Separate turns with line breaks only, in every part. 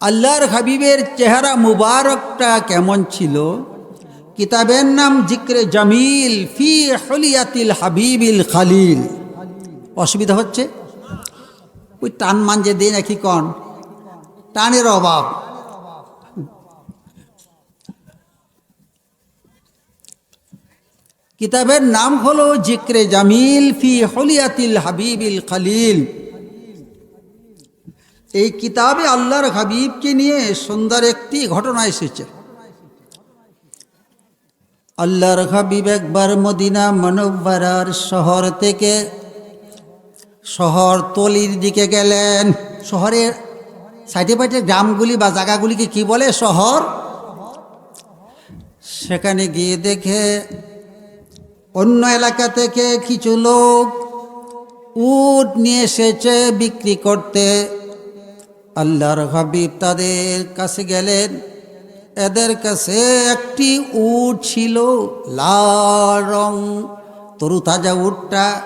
আল্লাহর হাবিবের চেহারা মুবারকটা কেমন ছিল? কিতাবের নাম জিক্রে জামিল ফি হলিয়াতিল হাবিবিল খালিল। অসুবিধা হচ্ছে? ওই টান মানজে দিই নাকি কন? টানের অভাব। কিতাবের নাম হলো জিক্রে জামিল ফি হলিয়াতিল হাবিবিল খালিল। এই কিতাবে আল্লাহর হাবিবকে নিয়ে সুন্দর একটি ঘটনা এসেছে। আল্লাহর হাবিব একবার মদিনা মনোবরার শহর থেকে শহর তলির দিকে গেলেন। শহরের সাইডে পাইডে গ্রামগুলি বা জায়গাগুলিকে কি বলে? শহর। সেখানে গিয়ে দেখে অন্য এলাকা থেকে কিছু লোক উট নিয়ে এসেছে বিক্রি করতে। আল্লাহর হাবিব তাদের কাছে গেলেন। এদের কাছে একটি উট ছিল লাল রং। তরু তাজা উটটা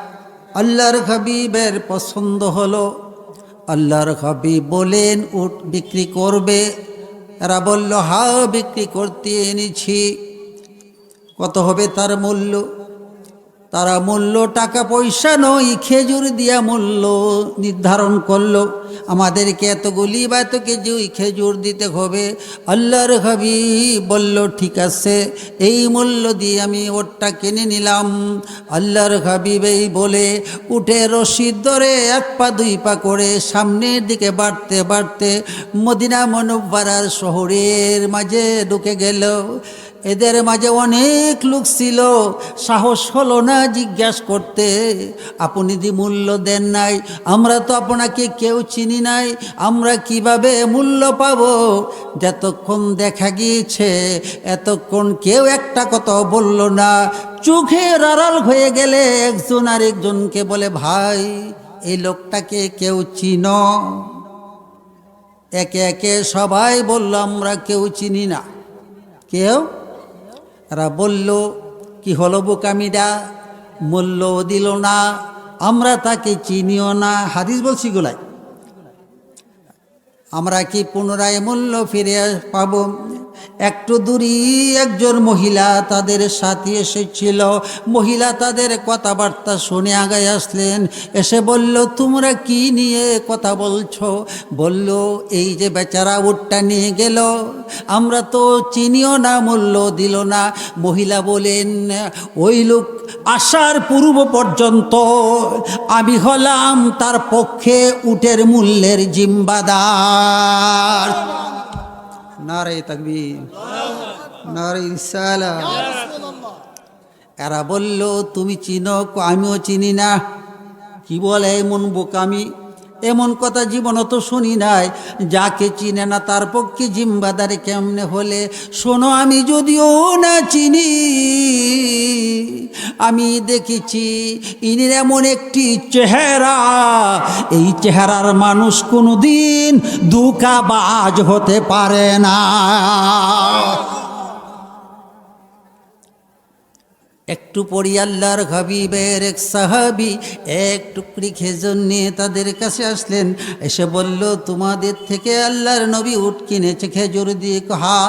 আল্লাহর হাবিবের পছন্দ হলো। আল্লাহর হাবিব বলেন, উট বিক্রি করবে। এরা বলল হা বিক্রি করতে এনেছি। কত হবে তার মূল্য? তারা মূল্য, টাকা, পয়সা নয়, খেজুর দিয়া মূল্য নির্ধারণ করল। আমাদেরকে এতগুলি বা এত কেজি ওই খেজুর দিতে হবে। আল্লাহর হাবি বলল, ঠিক আছে, এই মূল্য দিয়ে আমি ওরটা কিনে নিলাম। আল্লাহর হাবিব এই বলে উঠে রশিদ ধরে এক পা, দুই পা করে সামনের দিকে বাড়তে বাড়তে মদিনা মনোবারার শহরের মাঝে ঢুকে গেল। এদের মাঝে অনেক লোক ছিল। সাহস হলো না জিজ্ঞাস করতে। আপনি যদি মূল্য দেন নাই, আমরা তো আপনাকে কেউ চিনি নাই, আমরা কীভাবে মূল্য পাব? যতক্ষণ দেখা গিয়েছে, এতক্ষণ কেউ একটা কথা বলল না। চোখের আড়াল হয়ে গেলে একজন আরেকজনকে বলে, ভাই, এই লোকটাকে কেউ চিন? একে একে সবাই বলল, আমরা কেউ চিনি না। কেউ? এরা বলল, কি হলো বোকামিডা? মূল্য দিল না, আমরা তাকে চিনিও না। হাদিস বলছি গোলায় আমরা কি পুনরায় মূল্য ফিরে পাব? একটু দূরই একজন মহিলা তাদের সাথে এসেছিল। মহিলা তাদের কথাবার্তা শুনে আগায় আসলেন। এসে বলল, তোমরা কি নিয়ে কথা বলছো? বলল, এই যে বেচারা উটটা নিয়ে গেল। আমরা তো চিনিও না, মূল্য দিল না। মহিলা বলেন, ওই লোক আসার পূর্ব পর্যন্ত আমি হলাম তার পক্ষে উটের মূল্যের জিম্বাদার। নারে তাকবীর, নারে ইসালা এরা বলল, তুমি চিনো, আমিও চিনি না। কি বলে এমন বোকামি? এমন কথা জীবন তো শুনি নাই। যাকে চিনে না তার পক্ষে জিম্বাদারে কেমনে হলে? শোনো, আমি যদিও না চিনি। আমি দেখেছি ইনির এমন একটি চেহারা। এই চেহারার মানুষ কোনো দিন দুকাবাজ হতে পারে না। একটু পরি আল্লাহর হাবিবের এক সাহাবি, এক টুকরি খেজুর নিয়ে তাদের কাছে আসলেন। এসে বলল, তোমাদের থেকে আল্লাহর নবী উঠ কিনেছে খেজুর দিয়ে। হা,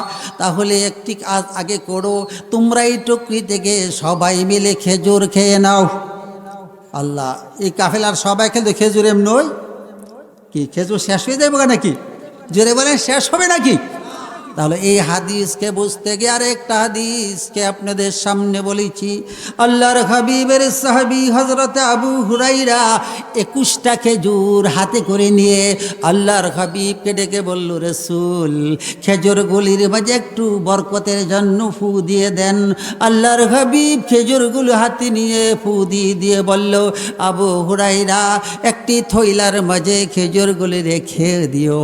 তাহলে একটি কাজ আগে করো। তোমরা এই টুকরি থেকে সবাই মিলে খেজুর খেয়ে নাও। আল্লাহ, এই কাফেলার সবাই খেলে খেজুর এম নই কি, খেজুর শেষ হয়ে যাবে নাকি? জোরে বলেন, শেষ হবে নাকি? তাহলে এই হাদিসকে বুঝতে গিয়ে আর একটা হাদিসকে আপনাদের সামনে বলেছি। আল্লাহর হাবিবের সাহাবি হজরত আবু হুরাইরা একুশটা খেজুর হাতে করে নিয়ে আল্লাহর হাবিবকে ডেকে বলল, রসুল খেজুরগুলির মাঝে একটু বরকতের জন্য ফু দিয়ে দেন। আল্লাহর হাবিব খেজুরগুলো হাতে নিয়ে ফু দিয়ে দিয়ে বলল, আবু হুরাইরা একটি থৈলার মাঝে খেজুরগুলি রেখে দিও।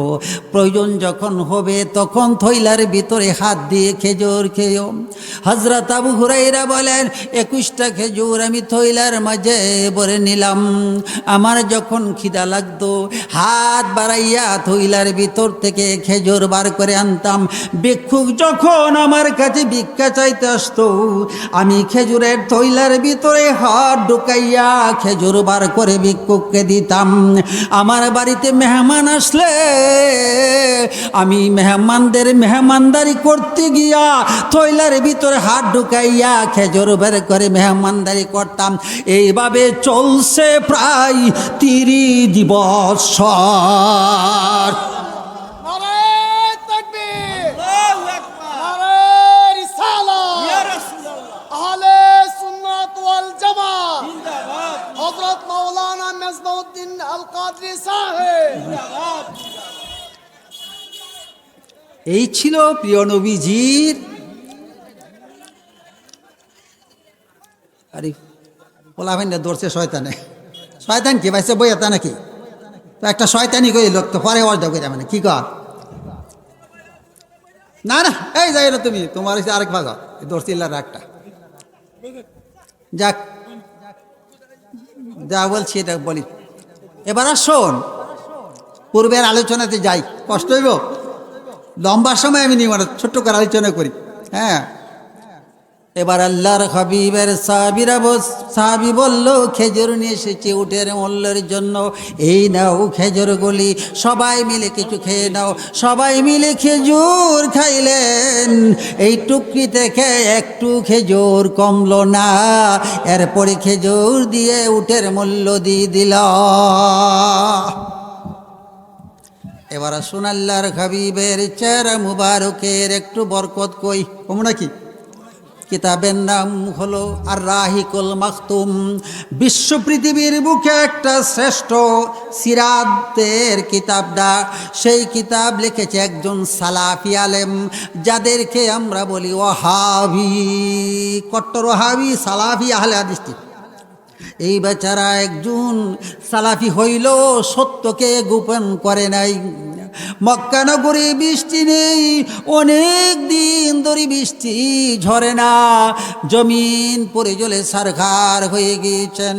প্রয়োজন যখন হবে তখন থৈলার ভিতরে হাত দিয়ে খেজুর খেয়েও হজরত আবু হুরাইরা বলেন, একুশটা খেজুর আমি থৈলার মাঝে ভরে নিলাম। আমার যখন খিদা লাগতো, হাত বাড়াইয়া থৈলার ভিতর থেকে খেজুর বার করে আনতাম। ভিক্ষুক যখন আমার কাছে ভিক্ষা চাইতে আসতো, আমি খেজুরের থৈলার ভিতরে হাত ঢুকাইয়া খেজুর বার করে ভিক্ষুককে দিত। দিতাম। আমার বাড়িতে মেহমান আসলে, আমি মেহমানদের মেহমানদারি করতে গিয়া থৈলার ভিতরে হাত ঢুকাইয়া খেজুর বের করে মেহমানদারি করতাম। এইভাবে চলছে প্রায় তিরি দিবস। এই ছিল প্রিয় নবীজির আরে পোলাভেন দৌড়ছে শয়তানে। শয়তান কি ভাইসে বই এটা নাকি? তো একটা শয়তানি কই লোক তো, পরে অর্ধ করে মানে কি কর না না, এই যাই না তুমি, তোমার হচ্ছে আরেক ভাগ। দৌড়ছিলার একটা যাক। যা বলছি এটা বলি। এবার আর শোন পূর্বের আলোচনাতে যাই। কষ্ট হইব? লম্বা সময় আমি নিব ছোট্ট করে আলোচনা করি। হ্যাঁ। এবার আল্লাহর হাবিবের সাহাবিরা সাহাবি বলল, খেজুর নিয়ে এসেছে উঠের মূল্যের জন্য। এই নাও খেজুরগুলি সবাই মিলে কিছু খেয়ে নাও। সবাই মিলে খেজুর খাইলেন। এই টুকরি থেকে একটু খেজুর কমলো না। এরপরে খেজুর দিয়ে উটের মূল্য দিয়ে দিল। এবার সোনাল্লার হাবিবের চেহারা মুবারকের একটু বরকত কই। কম নাকি? কিতাবের নাম হলো আর রাহিকুল মাকতুম বিশ্ব পৃথিবীর বুকে একটা শ্রেষ্ঠ সিরাতের কিতাবটা। সেই কিতাব লিখেছে একজন সালাফি আলেম, যাদেরকে আমরা বলি ও ওহাবি কট্টর ওহাবি সালাফি আহলে হাদিসটি এই বেচারা একজন সালাফি হইল, সত্যকে গোপন করে নাই। মক্কানগরে বৃষ্টি নেই, অনেক দিন ধরে বৃষ্টি ঝরে না। জমিন পরে জলে সারখার হয়ে গিয়েছেন।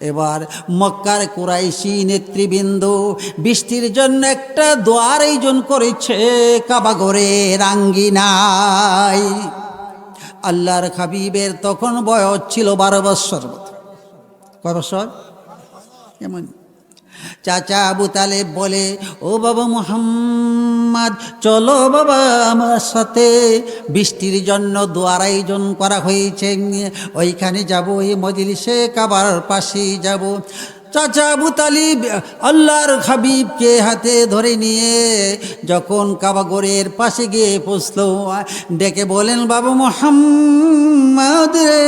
এবার মক্কার কুরাইশি নেতৃবৃন্দ বৃষ্টির জন্য একটা দোয়ার আয়োজন করেছে কাবাগরের আঙ্গিনায়। আল্লাহর খাবিবের তখন বয়স ছিল বারো বৎসর কয় বৎসর কেমন চাচা আবু তালেব বলে, ও বাবা মোহাম্মদ, চলো বাবা আমার সাথে। বৃষ্টির জন্য দোয়ার আয়োজন করা হয়েছে। ওইখানে যাব ওই মজলিসে কাবার পাশে যাব। চাচা আবু তালিব আল্লাহর হাবিবকে হাতে ধরে নিয়ে যখন কাবাগরের পাশে গিয়ে পৌঁছল, ডেকে বলেন বাবা মোহাম্মদ রে,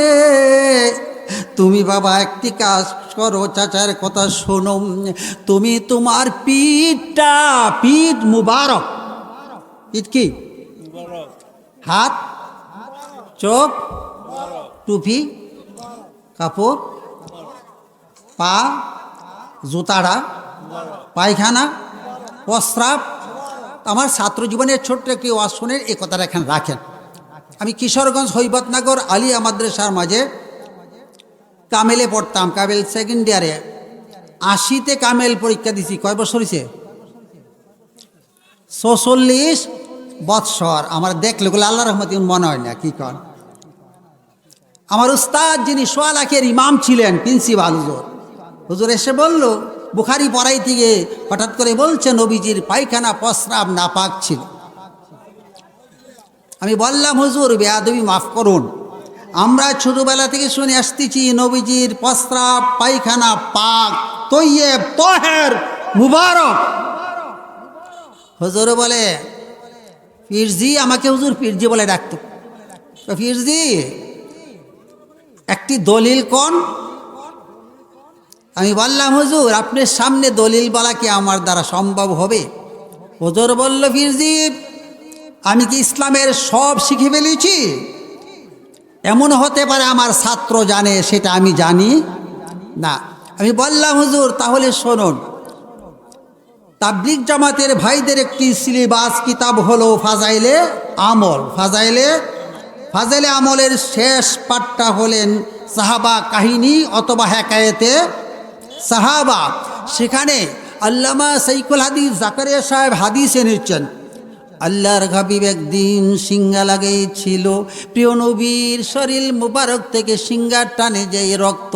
তুমি বাবা একটি কাজ করো, চাচার কথা শোনো। তুমি তোমার পিঠটা, পিঠ মুবারক। পিঠ কি? হাত, চোখ, টুপি, কাপড়। পা জুতাড়া পায়খানা প্রস্রাব আমার ছাত্র জীবনের ছোট্ট একটি ওয়াজ শুনে এ কথাটা এখানে রাখেন। আমি কিশোরগঞ্জ হৈবতনগর আলী মাদ্রাসার মাঝে কামেলে পড়তাম, কামেল সেকেন্ড ইয়ারে আশিতে কামেল পরীক্ষা দিছি, কয় বছর হয়েছে ছচল্লিশ বৎসর। আমার দেখলে ওগুলো আল্লাহ রহমতি মনে হয় না, কি কর আমার উস্তাদ যিনি সোয়া লাখের ইমাম ছিলেন, প্রিন্সিপাল হুজুর। হুজুর এসে বলল, বুখারি পড়াই থেকে হঠাৎ করে বলছে, নবীজির পায়খানা প্রস্রাব না পাক ছিল। আমি বললাম, হুজুর, বেয়াদবি মাফ করুন। আমরা ছোটবেলা থেকে শুনে আসতেছি, নবীজির প্রস্রাব পায়খানা পাক, তৈয়েব তহের মুবারক। হুজুর বলে, ফিরজি আমাকে হুজুর ফিরজি বলে ডাকতো। ফিরজি, একটি দলিল কোন? আমি বললাম, হুজুর, আপনার সামনে দলিল বলা কি আমার দ্বারা সম্ভব হবে? হুজুর বলল ফিরজি আমি কি ইসলামের সব শিখে ফেলেছি? এমন হতে পারে আমার ছাত্র জানে, সেটা আমি জানি না। আমি বললাম, হুজুর, তাহলে শোনুন। তাবলিক জামাতের ভাইদের একটি সিলেবাস কিতাব হলো ফাজাইলে আমল। ফাজাইলে ফাজাইলে আমলের শেষ পাঠটা হলেন সাহাবা কাহিনী অথবা হ্যাকায়েতে সাহাবা সেখানে আল্লামা সাইকুল হাদিস জাকারিয়া সাহেব হাদিস এনেছেন। আল্লাহর হাবিব একদিন সিঙ্গা লাগিয়েছিল প্রিয় নবীর শরীর মুবারক থেকে সিঙ্গার টানে যে রক্ত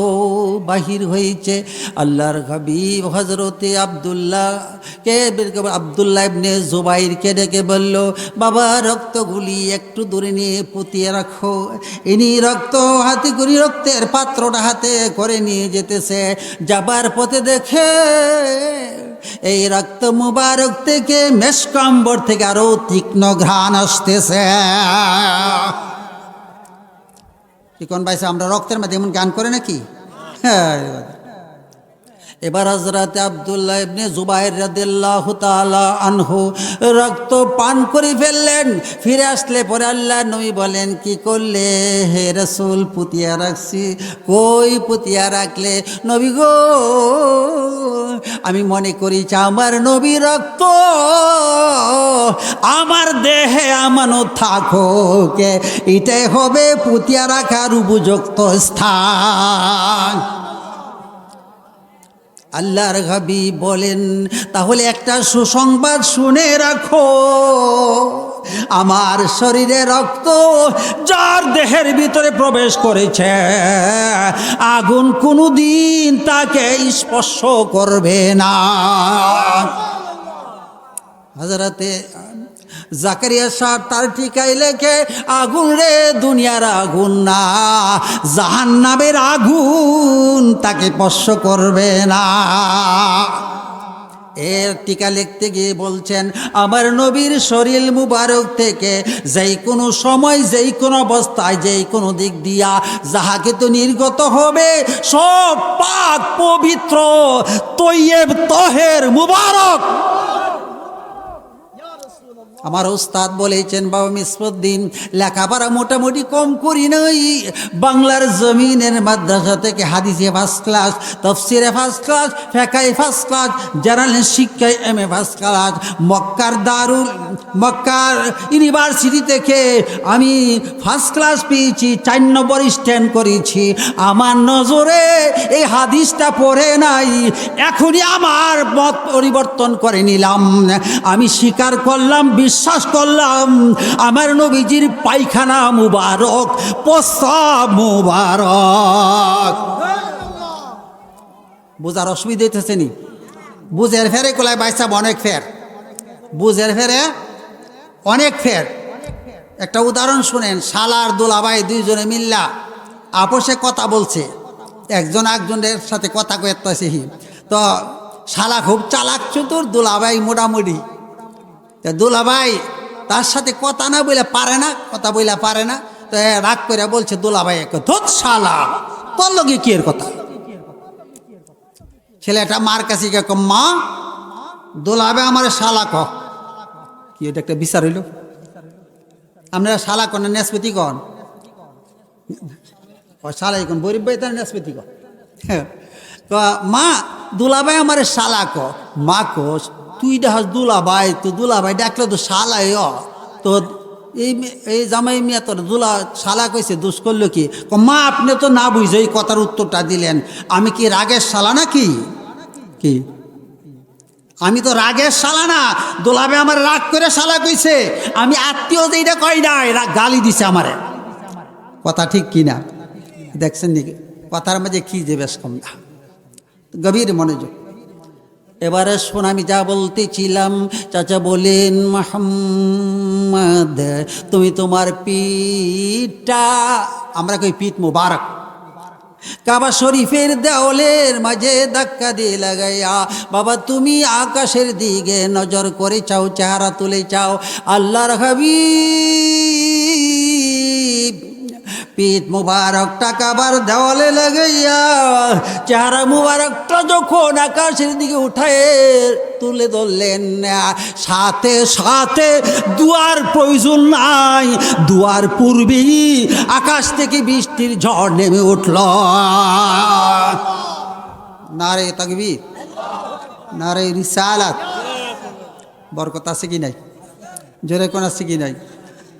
বাহির হয়েছে। আল্লাহর হাবিব হজরতে আবদুল্লাহ কে আবদুল্লাহ ইবনে জুবাইরকে ডেকে বলল, বাবা, রক্তগুলি একটু দূরে নিয়ে পুতিয়ে রাখো। ইনি রক্ত হাতে করি রক্তের পাত্রটা হাতে করে নিয়ে যেতেছে। যাবার পথে দেখে এই রক্ত মুবারক থেকে মেশকাম্বর থেকে আরও তীক্ষ্ণ ঘ্রাণ আসতেছে। কি কোন বাইসে আমরা রক্তের মাধ্যমে এমন গান করে নাকি? হ্যাঁ এবার হজরত আবদুল্লাহ ইবনে জুবাইর রাদিল্লাহু তাআলা আনহু রক্ত পান করে ফেললেন। ফিরে আসলে পরে আল্লাহ নবী বলেন, কি করলে হে রসুল, পুতিয়া রাখছি? কই পুতিয়া রাখলে? নবী গো, আমি মনে করি যে আমার নবী রক্ত, আমার দেহে আমানো থাকো কে এটাই হবে পুতিয়া রাখার উপযুক্ত স্থান। আল্লাহর হাবি বলেন, তাহলে একটা সুসংবাদ শুনে রাখো। আমার শরীরে রক্ত যার দেহের ভিতরে প্রবেশ করেছে, আগুন কোনো দিন তাকে স্পর্শ করবে না। হজরতে জাকারিয়া সাহেব তার ঠিকাই লেখে, আগুন রে দুনিয়ার আগুন না জাহান্নাবের আগুন তাকে স্পর্শ করবে না। এর টিকা লিখতে গিয়ে বলছেন, আমার নবীর শরীর মুবারক থেকে যেই কোনো সময়, যেই কোনো অবস্থায়, যেই কোনো দিক দিয়া যাহাকে তো নির্গত হবে, সব পাক পবিত্র, তৈয়েব তহের মুবারক আমার ওস্তাদ বলেছেন, বাবা মিসফুদ্দিন লেখাপড়া মোটামুটি কম করি নাই। বাংলার জমিনের মাদ্রাসা থেকে হাদিসে ফার্স্ট ক্লাস তফসিরে ফার্স্ট ক্লাস ফেকাই ফার্স্ট ক্লাস জেনারেল শিক্ষায় এম এ ফার্স্ট ক্লাস মক্কার দারুল, মক্কার ইউনিভার্সিটি থেকে আমি ফার্স্ট ক্লাস পেয়েছি, চার নম্বর স্ট্যান্ড করেছি। আমার নজরে এই হাদিসটা পড়ে নাই। এখনই আমার মত পরিবর্তন করে নিলাম। আমি স্বীকার করলাম বিশ্বাস করলাম, আমার নবীজির পায়খানা মুবারক, প্রস্তাব মুবারক। বুঝার অসুবিধা হইতেছে নি? বুঝের ফেরে কোলায় বাইসাব অনেক ফের। বুঝের ফেরে অনেক ফের। একটা উদাহরণ শুনেন, শালার দুলাভাই দুইজনে মিল্লা আপোষে কথা বলছে। একজন একজনের সাথে কথা কয়েছে তো শালা খুব চালাক চতুর, দুলাভাই মোটামুটি। তা দুলাভাই তার সাথে কথা না বলে পারে না, কথা বলে পারে না। তো রাগ করে বলছে দুলাভাই ধোত শালা। তোর লগে কি এর কথা? ছেলেটা মার কাছে কে মা দোলাবে আমার শালা ক কি এটা একটা বিচার হইল? আপনারা শালা কন নেসপতি কন? শালাই কন, গরিব ভাই তার নেসপতি কন। তো মা দুলাভাই আমার শালা ক মা কোস তুই দেখাস দুলাভাই তো দুলাভাই ডাকলে তো শালাই তো এই এই জামাই মিয়া তোর দুলা শালা কইছে, দুষ করল কি? মা, আপনি তো না বুঝে এই কথার উত্তরটা দিলেন। আমি কি রাগের শালা নাকি? কি? আমি তো রাগের শালা না। দোলাবে আমার রাগ করে শালা কইছে। আমি আত্মীয় যেটা কই নাই গালি দিছে আমারে। কথা ঠিক কি না দেখছেন নাকি? কথার মাঝে কি যে বেশ কম না। গভীর মনোযোগ। এবারে শোন, আমি যা বলতেছিলাম, চাচা বলেন, মোহাম্মদ, তুমি তোমার পিঠটা আমরা কই পিঠ মুবারক। কাবা শরীফের দেওয়ালের মাঝে ধাক্কা দিয়ে লাগাইয়া, বাবা, তুমি আকাশের দিকে নজর করে চাও, চেহারা তুলে চাও, আল্লাহর হাবিব পিঠ মুবারকটা কাবার দেওয়ালে লাগাইয়া, চেহারা মুবারকটা যখন আকাশের দিকে উঠায়, তুলে ধরলেন, সাথে সাথে দুয়ার প্রয়োজন নাই। দুয়ার পূর্বেই আকাশ থেকে বৃষ্টির ঝড় নেমে উঠল। নারে তকবীর, নারে রিসালাত। বরকত আছে কি নাই? জোরে কোন আছে কি নাই?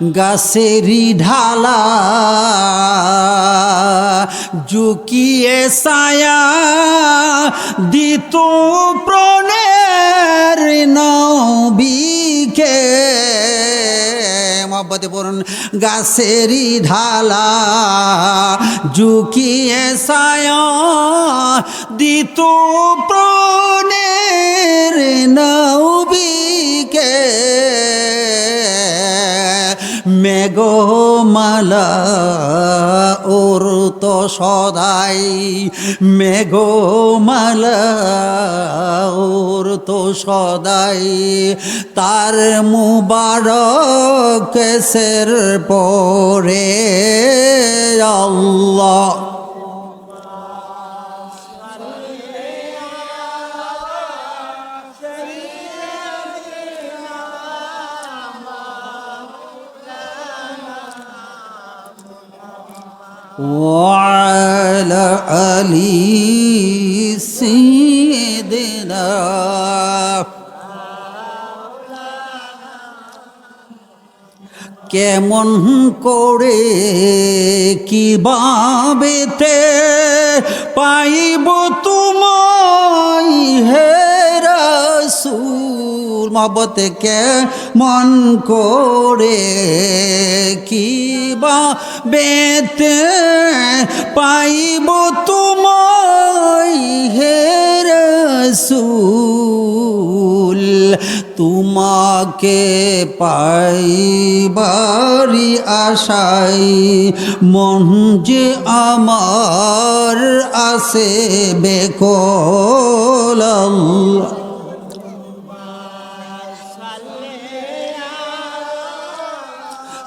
গাছেরি ঢালা জুকিয়ে সায়া দিত প্রণের নবীকে। মহব্বতে পড়ুন গাছেরি ঢালা জুকিয়ে সায়া দিত প্রণের নবীকে। মেঘমালা ওর তো সদাই। মেঘমালা ওর তো সদাই। তার মুবারক কেসের পরে আল্লাহ وعلى آل سيدنا কেমন করে কি বাবেতে পাইব তোমায় হে রাসূল মহব্বতে কেমন করে কি বা বেতে পাইব তোমায় হে রসুল? তোমাকে পাইবারি আশাই মন যে আমার আসে বেকল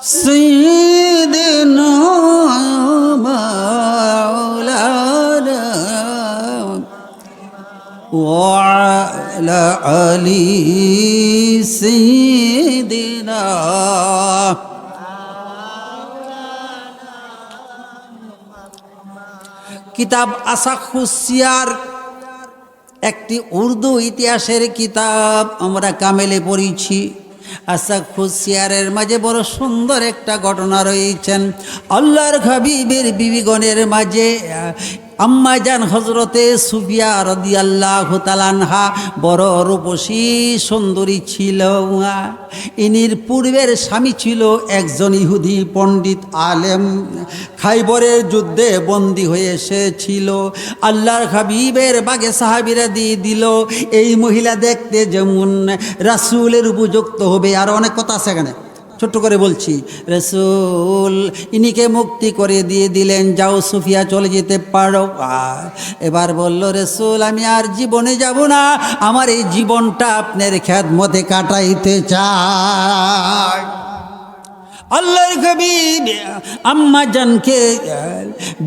سيدنا مولانا وعلى آل سيدنا কিতাব আসাখুসিয়ার একটি উর্দু ইতিহাসের কিতাব আমরা কামেলে পড়েছি আশা খুশিয়ারের মাঝে বড় সুন্দর একটা ঘটনা রয়েছেন। আল্লাহর হাবিবের বিবিগণের মাঝে আম্মা জান হজরতে সুফিয়া রদি আল্লাহ তালানহা বড় রূপসী সুন্দরী ছিল। ইনির পূর্বের স্বামী ছিল একজন ইহুদি পণ্ডিত আলেম। খাইবরের যুদ্ধে বন্দী হয়ে এসেছিল আল্লাহর হাবিবের বাগে সাহাবিরা দিয়ে দিল, এই মহিলা দেখতে যেমন রাসুলের উপযুক্ত হবে। আর অনেক কথা আছে এখানে। ছোট্ট করে বলছি, রসুল ইনিকে মুক্তি করে দিয়ে দিলেন? যাও সুফিয়া চলে যেতে পারো। এবার বলল, রসুল, আমি আর জীবনে যাব না। আমার এই জীবনটা আপনার খ্যাত মধ্যে কাটাইতে চাই। আল্লাহর কবি আম্মা জানকে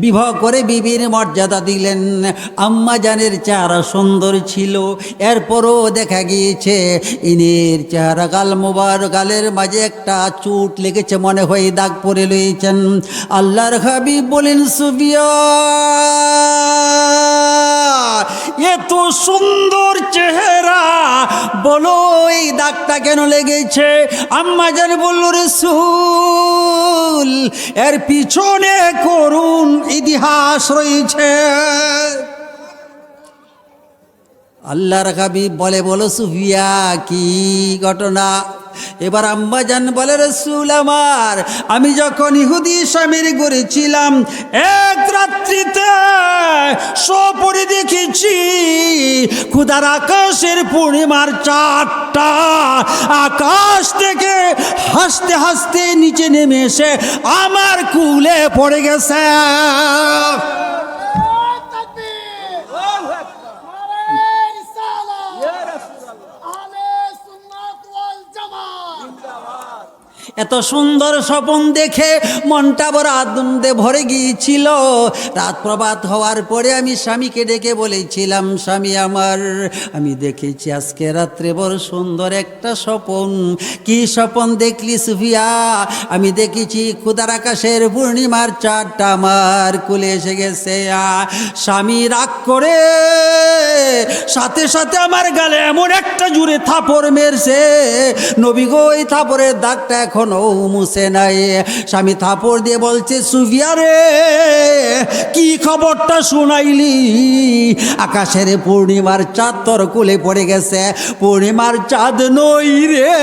বিবাহ করে বিবির মর্যাদা দিলেন। আম্মা জানের চেহারা সুন্দর ছিল, এরপরও দেখা গিয়েছে, ইনের চেহারা গাল মোবার, গালের মাঝে একটা চুট লেগেছে, মনে হয় দাগ পরে লইছেন। আল্লাহর হাবিব বলেন সুবিয়া এত সুন্দর চেহারা। বলো, এই দাগটা কেন লেগেছে? আম্মা জান বলল, রসুল, এর পিছনে করুন ইতিহাস রয়েছে। আল্লাহর হাবিব বলে, বলো সুফিয়া, কি ঘটনা? এবার আম্মাজান বলে, রসুল আমার, আমি যখন ইহুদি স্বামীর গড়েছিলাম এক রাত্রিতে সপরে দেখেছি খুদার আকাশের পূর্ণিমার চারটা আকাশ থেকে হাসতে হাসতে নিচে নেমে এসে আমার কুলে পড়ে গেছে। এত সুন্দর স্বপন দেখে মনটা বড় আনন্দে ভরে গিয়েছিল। রাত প্রভাত হওয়ার পরে আমি স্বামীকে ডেকে বলেছিলাম, স্বামী আমার, আমি দেখেছি আজকে রাত্রে বড় সুন্দর একটা স্বপন। কি স্বপন দেখলি সুফিয়া? আমি দেখেছি ক্ষুদার আকাশের পূর্ণিমার চারটা আমার কুলে এসে গেছে। স্বামী রাগ করে সাথে সাথে আমার গালে এমন একটা জুড়ে থাপড় মেরছে। নবী গো, এই থাপড়ের দাগটা এখনও মুছে নাই। স্বামী থাপড় দিয়ে বলছে সুফিয়া রে কি খবরটা শুনাইলি? আকাশের পূর্ণিমার চাঁদ তোর কুলে পড়ে গেছে। পূর্ণিমার চাঁদ নই রে।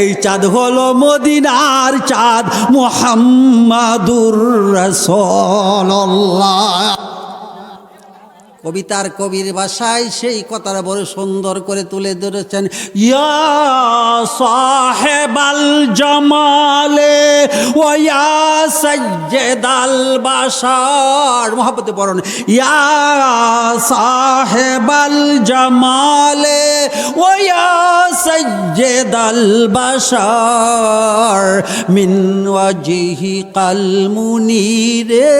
এই চাঁদ হলো মদিনার চাঁদ, মোহাম্মাদুর রাসূলুল্লাহ। কবিতার কবির ভাষায় সেই কথাটা বড় সুন্দর করে তুলে ধরেছেন, ইয়া সাহেবাল জামালে ও ইয়া সজ্জেদাল বাসার মহাপতে পড়ুন, ইয়া সাহেবাল জমালে ও ইয়া সজ্জেদাল বাসার মিন ওয়াজিহি কাল মুনিরে,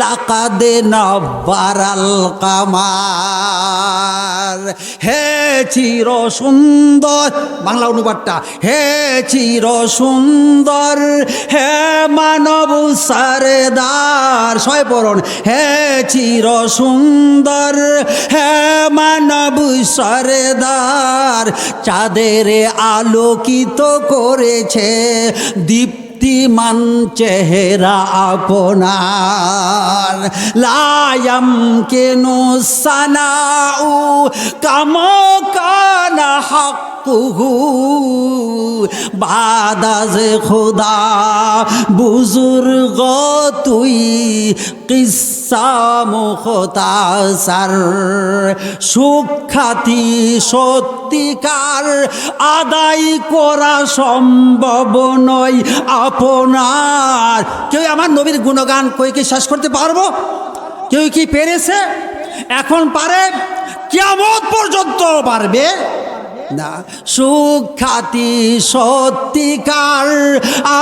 লাকাদে নাব্বারাল কামার হে চির সুন্দর। বাংলা অনুবাদটা। হে চির সুন্দর। হে মানব সারেদার। ছয় পড়ন। হে চির সুন্দর। হে মানব সারেদার। চাঁদের আলোকিত করেছে দীপ দীপ্তিমান চেহারা আপনার। লায়াম কেন সানাউ কাম কানা হাকুহু বাদাজ খুদা, বুজুর্গ তুই কিসা মুখতাসার সুখ্যাতি সত্যিকার, আদায় করা সম্ভব নয় আপনার। কেউ আমার নবীর গুণগান কই কি শেষ করতে পারব? কেউ কি পেরেছে? এখন পারে কেমন পর্যন্ত পারবে। না সুখ্যাতি সত্যিকার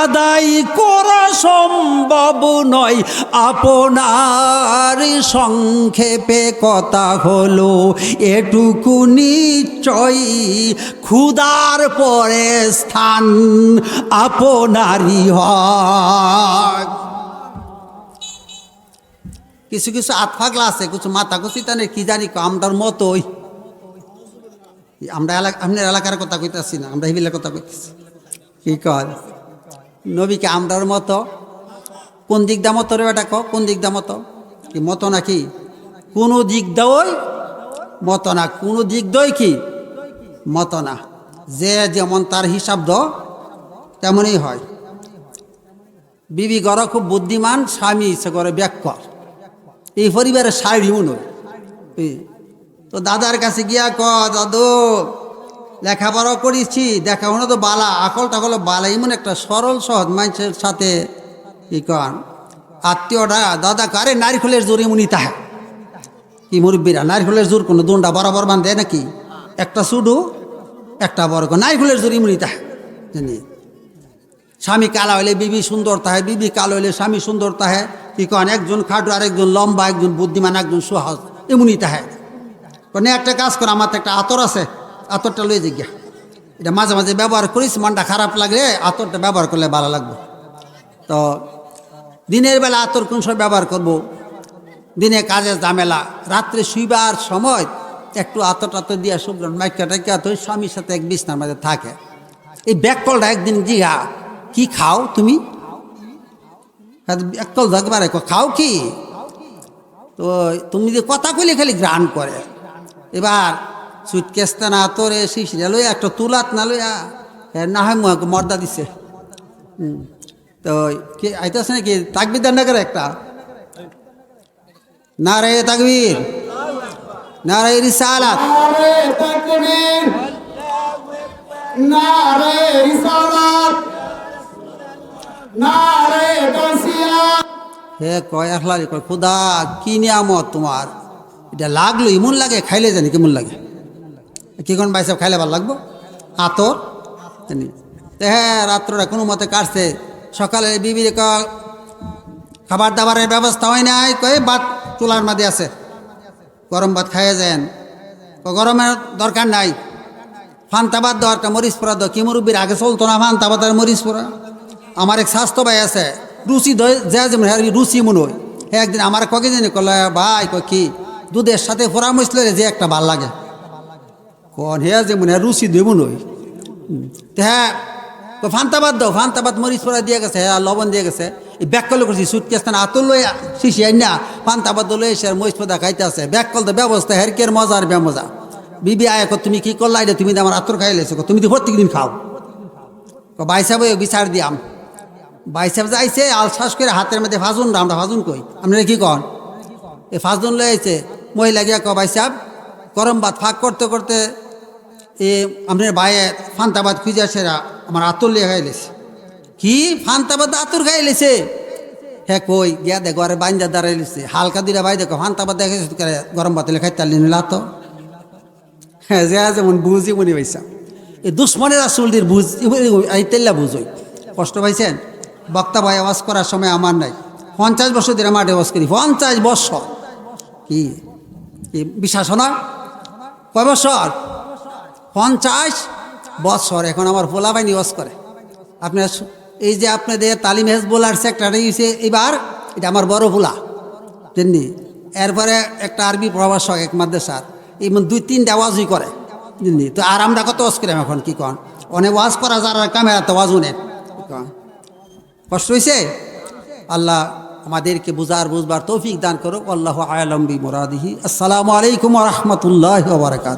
আদায় করা সম্ভব নয়। আপনার সংক্ষেপে কথা হলো এটুকু নিশ্চয় ক্ষুদার পরে স্থান আপনারই হয়। কিছু কিছু আতফাগলা আছে কিছু মাথা কুচি তানে কি জানি কো, আমরার মতোই। আমরা এলাকা আপনার এলাকার কথা কইতেছি না আমরা হিবিলের কথা কইতেছি। কি কর নবীকে আমরার মতো কোন দিক দা মতো রে বেটা কোন দিক দা মতো? কি মতো নাকি? কোনো দিক দই মতো না কোনো দিক দই কি মতো না। যে যেমন তার হিসাব দ তেমনই হয়। বিবি গড় খুব বুদ্ধিমান স্বামী ইচ্ছে করে ব্যাকর এই পরিবারের হয়। এই, তো দাদার কাছে গিয়া ক, দাদু লেখাপড়া করেছি দেখা মনে তো বালা আকল টাকল বালা, এমন একটা সরল, সহজ মানুষের সাথে কি কন আত্মীয়টা, দাদা, কারে নারিখলের জোর এমনই তাহা? কি মুরব্বীরা, নারিখলের জোর কোনো দুনটা বরাবর বান দেয় নাকি? একটা সুডু, একটা করে। নারিখলের জোর এমনই তাহা? জানি। স্বামী কালা হইলে বিবি সুন্দর তাহে, বিবি কালো হইলে স্বামী সুন্দর তাহে। কি কন, একজন খাটু আর একজন লম্বা, একজন বুদ্ধিমান, একজন সহজ, এমনি তাহে। মানে একটা কাজ করে, আমার তো একটা আতর আছে, আতরটা লয়ে জিজ্ঞা এটা মাঝে মাঝে ব্যবহার করিস, মনটা খারাপ লাগলে আতরটা ব্যবহার করলে ভালো লাগবে। তো দিনের বেলা আতর কোন সময় ব্যবহার করব? দিনে কাজের ঝামেলা, রাত্রে শুইবার সময় একটু আতর টাতর দিয়া শুভ্রন মাইকা টাইকা তো স্বামীর সাথে এক বিছনার মাঝে থাকে। এই ব্যাককলটা একদিন জিগা কি খাও তুমি? এককল দেখবারে খাও কি? তো তুমি যে কথা কইলে খালি গ্রান করে। এবার সুটকেসটা না তোরে শিশিরা লইয়া একটা তুলাত না লইয়া হ্যাঁ না হয় মুহাকে মর্দা দিছে। হুম। তো কি আইতাছে নাকি? তাকবির দেন না করে একটা? না রে তাকবির। না রে রিসালাত।
নারে তাকবীর নারে রিসালাত নারে গাছিয়া
হে কয় আখলারি কয় খুদা কি নিয়ামত তোমার? এটা লাগল, ইমন লাগে, খাইলে জানি, কেমন লাগে? কি কোন বাইসব খাইলে ভালো লাগবো? আতর? জানি। হ্যাঁ রাত্রটা কোনো মতে কাটছে। সকালে বিবির ক- খাবার দাবারের ব্যবস্থা হয় নাই, কয়ে, ভাত চুলার মাঝে আছে। গরম ভাত খাইয়ে যান। গরমের দরকার নাই। ফান্তা ভাত দেওয়ার একটা মরিচ পোড়া দাও। কি মুরব্বীর, আগে চলতো না ফান্তা ভাত আর মরিচ পোড়া? আমার এক স্বাস্থ্য ভাই আছে, রুচি দই যা হ্যাঁ রুচি মনে হয়। একদিন আমার ককে জানি, কলে, ভাই কি? দুধের সাথে ফোড়া মশলে যে একটা ভালো লাগে। কন, হে যেমন হ্যাঁ রুচি দেব নই। হ্যাঁ কয় ফান্তা ভাত দাও, ফান্তা ভাত মরিচ পোড়া দিয়ে গেছে হ্যাঁ লবণ দিয়ে গেছে। এই ব্যাক কল করছি সুটকেস না আতুল লই শিশি না ভাত লই এসে মরিচ পোড়া খাইতে আছে। ব্যাক কল তো ব্যবস্থা, হেরকের মজা আর বেমজা। বিবি আয় তুমি কি করলা এটা তুমি তো আমার আতর খাই লেছো তুমি তো প্রত্যেক দিন খাও ভাই সাহেব বিচার দিয়াম। ভাই সাহেব যাইছে আল শ্বাস করে হাতের মধ্যে ফাজুন আমরা ফাজুন কই? আপনারা কি কন? এই ফাজুন লয়ে আইছে। মহিলা গিয়া ক ভাই সাহেব গরম ভাত ফাঁক করতে করতে এ আপনার ভাইয়ে ভাত খুঁজে আসে আমার আতর লিয়ে খাই কি? ফান্তা ভাত আতর খাই লেছে? হ্যাঁ কই, গিয়া দে ঘরে বাইন্দা দাঁড়াই হালকা দিলে ভাই দেখো, ফান্তা ভাত দেখে গরম ভাত লেখাই তার নিলা তো। হ্যাঁ যেমন বুঝি মনে পাইছা। এই দুশ্মনের আসলটির বুঝ তেল্লা বুঝই কষ্ট পাইছেন? বক্তা ভাই আওয়াজ করার সময় আমার নাই। পঞ্চাশ বছর ধরে মাঠে আওয়াজ করি পঞ্চাশ বছর কি? বিশ্বাস না? কয় বছর? পঞ্চাশ বছর। এখন আমার পোলা বাইনি ওয়াজ করে। আপনার এই যে আপনাদের তালিম হেজ বোলার সেক্টরটা হয়েছে এবার এটা আমার বড় পোলা তেমনি এরপরে একটা আরবি প্রভাষক, এক মাদ্রাসার, এমন দুই তিনটা ওয়াজই করে। বুঝলি তো আর আমরা কত ওয়াজ করি এখন, কি কন? অনেক ওয়াজ করা যার ক্যামেরাতে ওয়াজ উনেন? কষ্ট হয়েছে আল্লাহ আমাদেরকে বুঝার বুঝবার তৌফিক দান করো আল্লাহ আলম্বি মোরাদিহি। আসসালামু আলাইকুম রহমতুল্লাহ বারকাত